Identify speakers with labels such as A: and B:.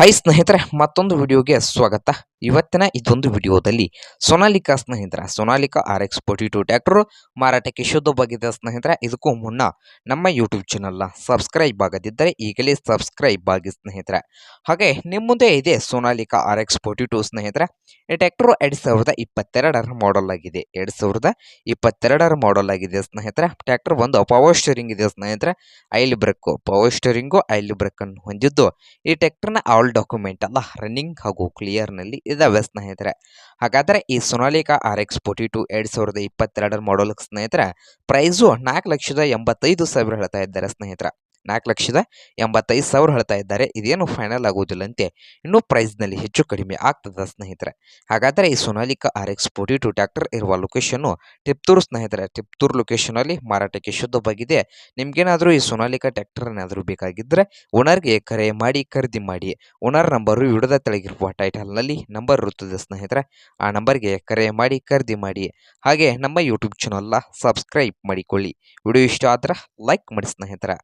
A: Hi ಸ್ನೇಹಿತರೆ ಮತ್ತೊಂದು ವಿಡಿಯೋಗೆ ಸ್ವಾಗತ. ಇವತ್ತಿನ ಇದೊಂದು ವಿಡಿಯೋದಲ್ಲಿ ಸೊನಾಲಿಕಾ ಸ್ನೇಹಿತರ, Sonalika R X forty two tractor ಮಾರಾಟಕ್ಕೆ ಶುದ್ಧವಾಗಿದೆ ಸ್ನೇಹಿತರ, ಇದಕ್ಕೂ ಮುನ್ನ ನಮ್ಮ ಯೂಟ್ಯೂಬ್ ಚಾನಲ್ನ ಸಬ್ಸ್ಕ್ರೈಬ್ ಆಗದಿದ್ದರೆ ಈಗಲೇ ಸಬ್ಸ್ಕ್ರೈಬ್ ಆಗಿ ಸ್ನೇಹಿತರೆ. ಹಾಗೆ ನಿಮ್ಮ ಮುಂದೆ ಇದೆ Sonalika R X forty two ಸ್ನೇಹಿತರೆ ಈ ಟ್ಯಾಕ್ಟರ್ ಎರಡು ಸಾವಿರದ ಇಪ್ಪತ್ತೆರಡರ ಮಾಡಲ್ ಆಗಿದೆ. ಎರಡು ಸಾವಿರದ ಇಪ್ಪತ್ತೆರಡರ ಮಾಡಲ್ ಆಗಿದೆ ಸ್ನೇಹಿತರೆ. ಟ್ಯಾಕ್ಟರ್ ಒಂದು ಪವರ್ ಸ್ಟೇರಿಂಗ್ ಇದೆ ಸ್ನೇಹಿತರೆ. Oil brake power steering oil brake ಅನ್ನು ಹೊಂದಿದ್ದು ಈ ಟ್ಯಾಕ್ಟರ್ನ ಆಲ್ ಡಾಕ್ಯುಮೆಂಟ್ ಅಲ್ಲ ರನ್ನಿಂಗ್ ಹಾಗೂ ಕ್ಲಿಯರ್ನಲ್ಲಿ ಇದಾವೆ ಸ್ನೇಹಿತರೆ. ಹಾಗಾದರೆ ಈ Sonalika R X forty two ಎರಡು ಸಾವಿರದ ಇಪ್ಪತ್ತೆರಡರ ಮಾಡಲ್ ಸ್ನೇಹಿತರೆ ಪ್ರೈಸು ನಾಲ್ಕು ಲಕ್ಷದ ಎಂಬತ್ತೈದು ಸಾವಿರ ಹೇಳ್ತಾ ಇದ್ದಾರೆ ಸ್ನೇಹಿತರೆ. ನಾಲ್ಕು ಲಕ್ಷದ ಎಂಬತ್ತೈದು ಸಾವಿರ ಹೇಳ್ತಾ ಇದ್ದಾರೆ. ಇದೇನು ಫೈನಲ್ ಆಗೋದಿಲ್ಲಂತೆ ಇನ್ನೂ ಪ್ರೈಸ್ನಲ್ಲಿ ಹೆಚ್ಚು ಕಡಿಮೆ ಆಗ್ತದೆ ಸ್ನೇಹಿತರೆ. ಹಾಗಾದರೆ ಈ Sonalika R X forty two tractor ಇರುವ ಲೊಕೇಶನ್ನು ಟಿಪ್ತೂರು ಸ್ನೇಹಿತರೆ. ಟಿಪ್ತೂರು ಲೊಕೇಶನಲ್ಲಿ ಮಾರಾಟಕ್ಕೆ ಶುದ್ಧವಾಗಿದೆ. ನಿಮ್ಗೇನಾದರೂ ಈ ಸೋನಾಲಿಕಾ ಟ್ಯಾಕ್ಟರ್ ಏನಾದರೂ ಬೇಕಾಗಿದ್ದರೆ ಓನರ್ಗೆ ಕರೆ ಮಾಡಿ, ಖರೀದಿ ಮಾಡಿ. ಓನರ್ ನಂಬರು ವಿಡದ ತೆಳಗಿರುವ ಟೈಟಲ್ನಲ್ಲಿ ನಂಬರ್ ಇರುತ್ತದೆ ಸ್ನೇಹಿತರೆ. ಆ ನಂಬರ್ಗೆ ಕರೆ ಮಾಡಿ, ಖರೀದಿ ಮಾಡಿ. ಹಾಗೆ ನಮ್ಮ ಯೂಟ್ಯೂಬ್ ಚಾನಲ್ನ ಸಬ್ಸ್ಕ್ರೈಬ್ ಮಾಡಿಕೊಳ್ಳಿ. ವಿಡಿಯೋ ಇಷ್ಟ ಆದ್ರೆ ಲೈಕ್ ಮಾಡಿ ಸ್ನೇಹಿತರೆ.